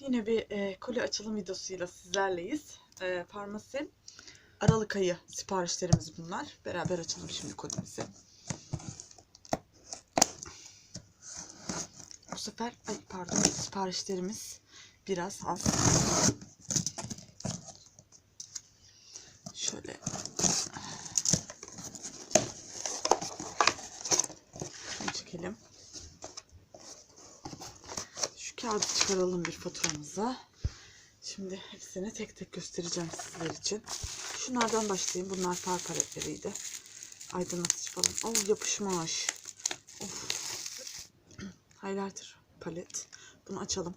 Yine bir e, koli açılım videosuyla sizlerleyiz. E, farmasi Aralık ayı siparişlerimiz bunlar. Beraber açalım şimdi kolimizi. Bu sefer ay pardon siparişlerimiz biraz az. Şöyle şunu çekelim. Şu kağıdı çıkaralım bir faturamıza. Şimdi hepsini tek tek göstereceğim sizler için. Şunlardan başlayayım. Bunlar far paletleriydi. Aydınlatıcı falan. Oh yapışmış. Of. Highlighter palet. Bunu açalım.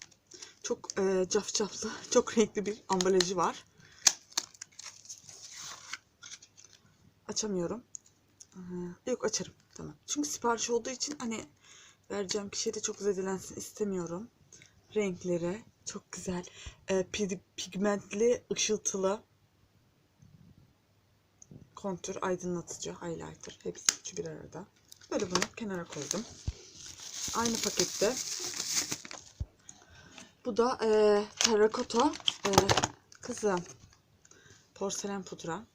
Çok e, cafcaflı, çok renkli bir ambalajı var. Açamıyorum. Ee, yok açarım. Tamam. Çünkü sipariş olduğu için hani vereceğim kişiye de çok zedelensin istemiyorum. Renkleri çok güzel. Pi- pigmentli, ışıltılı kontür, aydınlatıcı, highlighter. Hepsi üçü bir arada. Böyle bunu kenara koydum. Aynı pakette. Bu da e, terrakotta e, kızım porselen pudra.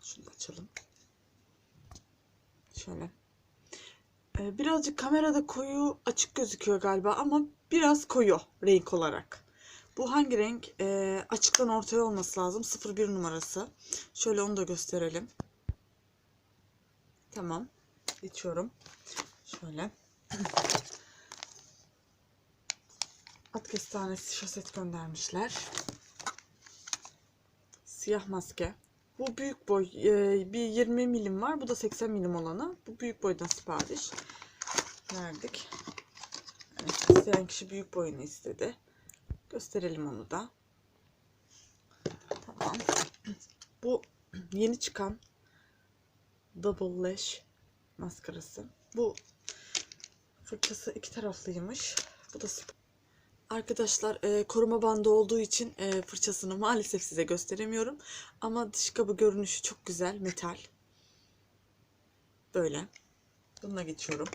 Şunu açalım. Şöyle. Ee, birazcık kamerada koyu açık gözüküyor galiba ama biraz koyu renk olarak. Bu hangi renk? Ee, açıktan ortaya olması lazım. 01 numarası. Şöyle onu da gösterelim. Tamam. Geçiyorum. Şöyle. At kestanesi şaset göndermişler. Siyah maske. Bu büyük boy. e, bir 20 milim var. Bu da 80 milim olanı. Bu büyük boydan sipariş verdik. Yani isteyen kişi büyük boyunu istedi. Gösterelim onu da. Tamam. Bu yeni çıkan Double Lash maskarası. Bu fırçası iki taraflıymış. Bu da sip- Arkadaşlar e, koruma bandı olduğu için e, fırçasını maalesef size gösteremiyorum. Ama dış kabı görünüşü çok güzel. Metal. Böyle. Bununla geçiyorum.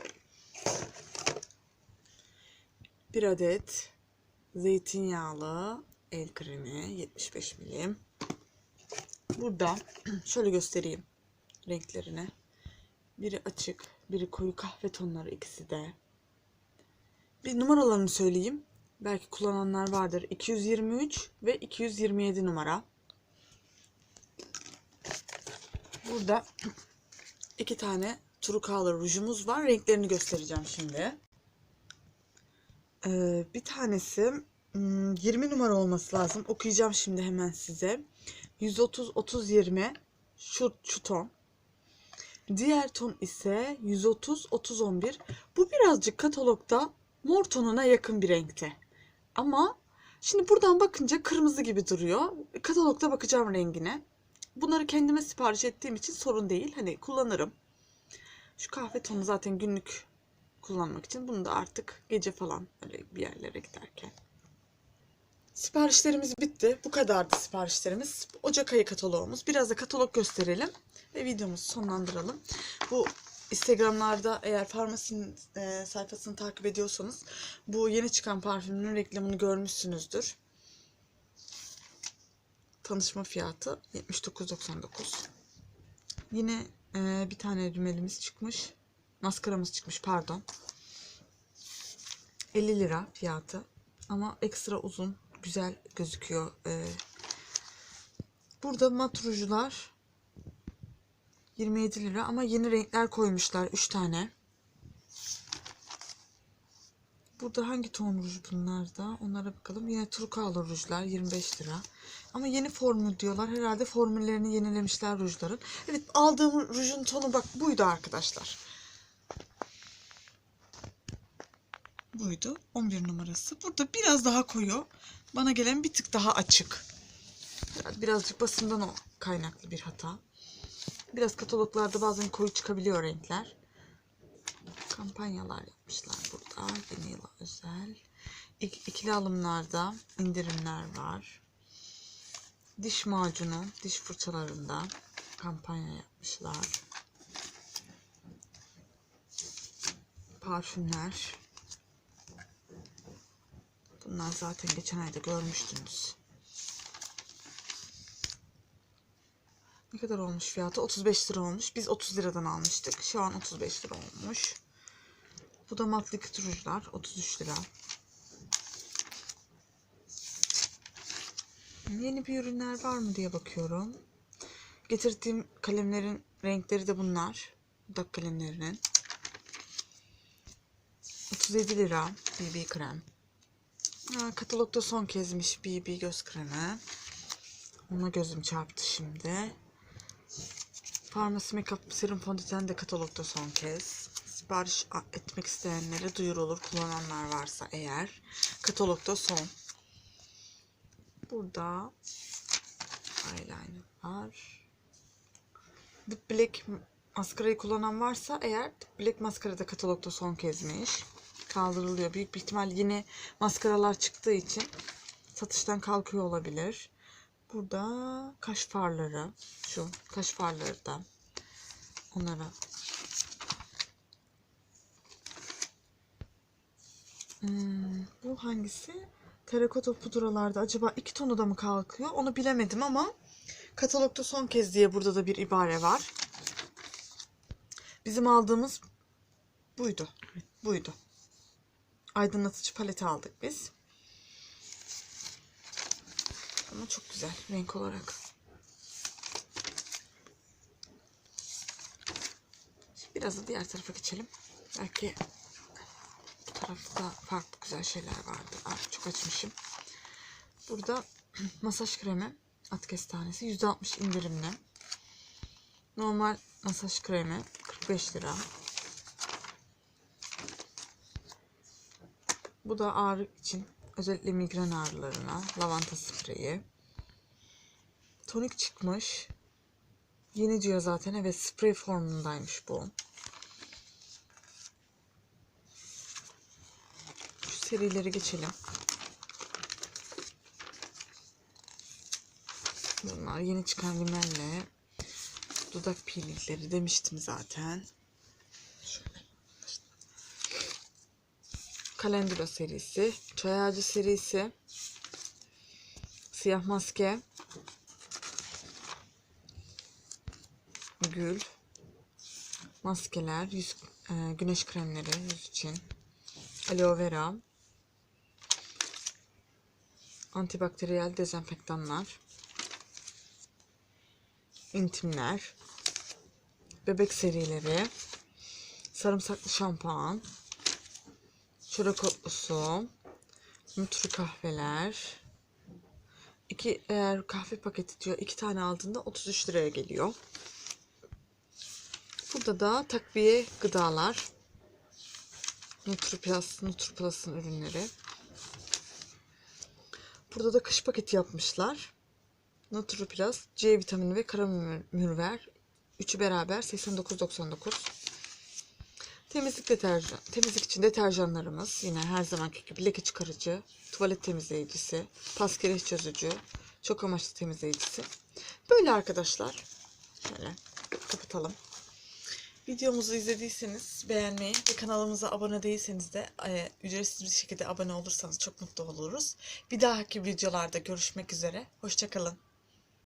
Bir adet zeytinyağlı el kremi 75 milim. Burada şöyle göstereyim renklerini. Biri açık, biri koyu kahve tonları ikisi de. Bir numaralarını söyleyeyim. Belki kullananlar vardır. 223 ve 227 numara. Burada iki tane turkuazlı rujumuz var. Renklerini göstereceğim şimdi. Ee, bir tanesi hmm, 20 numara olması lazım. Okuyacağım şimdi hemen size. 130 30 20 şu, şu ton. Diğer ton ise 130 30 11. Bu birazcık katalogda mor tonuna yakın bir renkte. Ama şimdi buradan bakınca kırmızı gibi duruyor. Katalogda bakacağım rengine. Bunları kendime sipariş ettiğim için sorun değil. Hani kullanırım. Şu kahve tonu zaten günlük kullanmak için. Bunu da artık gece falan öyle bir yerlere giderken. Siparişlerimiz bitti. Bu kadardı siparişlerimiz. Ocak ayı kataloğumuz. Biraz da katalog gösterelim ve videomuzu sonlandıralım. Bu Instagram'larda eğer farmasinin e, sayfasını takip ediyorsanız bu yeni çıkan parfümün reklamını görmüşsünüzdür. Tanışma fiyatı 79.99. Yine e, bir tane rümelimiz çıkmış. Maskaramız çıkmış pardon. 50 lira fiyatı. Ama ekstra uzun. Güzel gözüküyor. E, burada mat rujlar 27 lira ama yeni renkler koymuşlar 3 tane. Burada hangi ton ruj bunlar da? Onlara bakalım. Yine turkuazlı rujlar 25 lira. Ama yeni formül diyorlar. Herhalde formüllerini yenilemişler rujların. Evet aldığım rujun tonu bak buydu arkadaşlar. Buydu. 11 numarası. Burada biraz daha koyu. Bana gelen bir tık daha açık. Birazcık basından o kaynaklı bir hata. Biraz kataloglarda bazen koyu çıkabiliyor renkler. Kampanyalar yapmışlar burada. Yeni yıla özel. İk, ikili alımlarda indirimler var. Diş macunu, diş fırçalarında kampanya yapmışlar. parfümler. Bunlar zaten geçen ayda görmüştünüz. Ne kadar olmuş fiyatı? 35 lira olmuş. Biz 30 liradan almıştık. Şu an 35 lira olmuş. Bu da mat likit rujlar. 33 lira. Yeni bir ürünler var mı diye bakıyorum. Getirdiğim kalemlerin renkleri de bunlar. Dudak kalemlerinin. 37 lira BB krem. Ha, katalogda son kezmiş BB göz kremi. Ona gözüm çarptı şimdi. Farmasi Makeup Serum Fondöten de katalogda son kez. Sipariş etmek isteyenlere duyurulur. Kullananlar varsa eğer. Katalogda son. Burada eyeliner var. Dip Black maskarayı kullanan varsa eğer Dip Black maskara da katalogda son kezmiş. Kaldırılıyor. Büyük bir ihtimal yeni maskaralar çıktığı için satıştan kalkıyor olabilir. Burada kaş farları. Şu kaş farları da. Onlara. Hmm, bu hangisi? Terakota pudralarda acaba iki tonu da mı kalkıyor? Onu bilemedim ama katalogda son kez diye burada da bir ibare var. Bizim aldığımız buydu. Buydu. Aydınlatıcı paleti aldık biz. Ama çok güzel renk olarak. Şimdi biraz da diğer tarafa geçelim. Belki bu tarafta farklı güzel şeyler vardı. Ay, çok açmışım. Burada masaj kremi at kestanesi %60 indirimli. Normal masaj kremi 45 lira. Bu da ağrı için özellikle migren ağrılarına lavanta spreyi. Tonik çıkmış. Yeni diyor zaten evet sprey formundaymış bu. Şu serileri geçelim. Bunlar yeni çıkan limenle dudak peelingleri demiştim zaten. Şöyle. Kalendula serisi, çay ağacı serisi, siyah maske, gül, maskeler, yüz, e, güneş kremleri yüz için, aloe vera, antibakteriyel dezenfektanlar, intimler, bebek serileri, sarımsaklı şampuan, çörek otlusu, nutri kahveler. İki, eğer kahve paketi diyor iki tane aldığında 33 liraya geliyor. Burada da takviye gıdalar. NutriPlus, NutriPlus'ın ürünleri. Burada da kış paketi yapmışlar. NutriPlus, C vitamini ve kara mürver. Üçü beraber 89.99. Temizlik deterjan, temizlik için deterjanlarımız yine her zamanki gibi leke çıkarıcı, tuvalet temizleyicisi, paskereç çözücü, çok amaçlı temizleyicisi. Böyle arkadaşlar. Şöyle kapatalım. Videomuzu izlediyseniz beğenmeyi ve kanalımıza abone değilseniz de e, ücretsiz bir şekilde abone olursanız çok mutlu oluruz. Bir dahaki videolarda görüşmek üzere. Hoşçakalın.